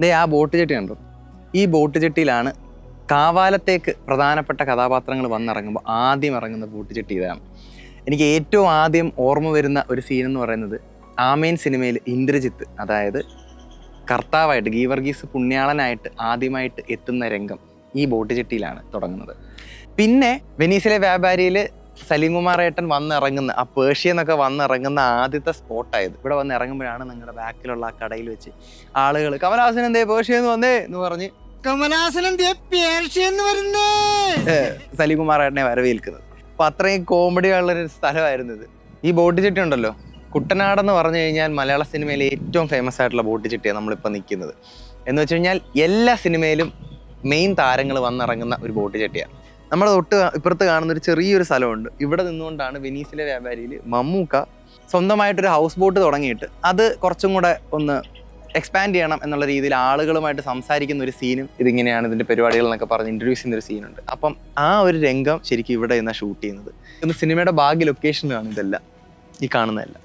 ദേ ആ ബോട്ട് ചെട്ടി കണ്ടു? ഈ ബോട്ട് ചെട്ടിയിലാണ് കാവാലത്തേക്ക് പ്രധാനപ്പെട്ട കഥാപാത്രങ്ങൾ വന്നിറങ്ങുമ്പോൾ ആദ്യം ഇറങ്ങുന്ന ബോട്ട് ചെട്ടി ഇതാണ്. എനിക്ക് ഏറ്റവും ആദ്യം ഓർമ്മ വരുന്ന ഒരു സീൻ എന്ന് പറയുന്നത് ആമേൻ സിനിമയിൽ ഇന്ദ്രജിത്ത് അതായത് കർത്താവായിട്ട് ഗീവർഗീസ് പുണ്യാളനായിട്ട് ആദ്യമായിട്ട് എത്തുന്ന രംഗം ഈ ബോട്ട് ചെട്ടിയിലാണ് തുടങ്ങുന്നത്. പിന്നെ വെനീസിലെ വ്യാപാരിയിൽ സലീംകുമാർ ഏട്ടൻ വന്നിറങ്ങുന്ന ആ പേർഷ്യ എന്നൊക്കെ വന്നിറങ്ങുന്ന ആദ്യത്തെ സ്പോട്ടായത്. ഇവിടെ വന്ന് ഇറങ്ങുമ്പോഴാണ് നിങ്ങളുടെ ബാക്കിലുള്ള ആ കടയിൽ വെച്ച് ആളുകൾ കമലഹാസൻ എന്തേ പേർഷ്യ എന്ന് വന്നേ? എന്ന് പറഞ്ഞ് കമലാസനം പേർഷ്യന്ന് വരുന്നേ? സലീംകുമാർ ഏട്ടനെ വരവേൽക്കുന്നത്. അപ്പൊ അത്രയും കോമഡി ഉള്ളൊരു സ്ഥലമായിരുന്നു ഇത്. ഈ ബോട്ട് ചിട്ടി ഉണ്ടല്ലോ? കുട്ടനാടെന്ന് പറഞ്ഞു കഴിഞ്ഞാൽ മലയാള സിനിമയിലെ ഏറ്റവും ഫേമസ് ആയിട്ടുള്ള ബോട്ട് ചിട്ടിയാണ് നമ്മളിപ്പോൾ നിൽക്കുന്നത്. എന്ന് വെച്ച് കഴിഞ്ഞാൽ എല്ലാ സിനിമയിലും മെയിൻ താരങ്ങൾ വന്നിറങ്ങുന്ന ഒരു ബോട്ട് ചെട്ടിയാണ് നമ്മുടെ തൊട്ട് ഇപ്പുറത്ത് കാണുന്ന ഒരു ചെറിയൊരു സ്ഥലമുണ്ട്. ഇവിടെ നിന്നുകൊണ്ടാണ് വെനീസിലെ വ്യാപാരിയിൽ മമ്മൂക്ക സ്വന്തമായിട്ടൊരു ഹൗസ് ബോട്ട് തുടങ്ങിയിട്ട് അത് കുറച്ചും കൂടെ ഒന്ന് എക്സ്പാൻഡ് ചെയ്യണം എന്നുള്ള രീതിയിൽ ആളുകളുമായിട്ട് സംസാരിക്കുന്ന ഒരു സീനും ഇതിങ്ങനെയാണ് ഇതിന്റെ പരിപാടികൾ എന്നൊക്കെ പറഞ്ഞ് ഇൻട്രൊഡ്യൂസ് ചെയ്യുന്ന ഒരു സീനുണ്ട് അപ്പം ആ ഒരു രംഗം ശരിക്കും ഇവിടെ നിന്നാണ് ഷൂട്ട് ചെയ്യുന്നത്. ഇന്ന് സിനിമയുടെ ഭാഗ്യ ലൊക്കേഷനാണ് ഇതെല്ലാം. ഈ കാണുന്നതല്ല.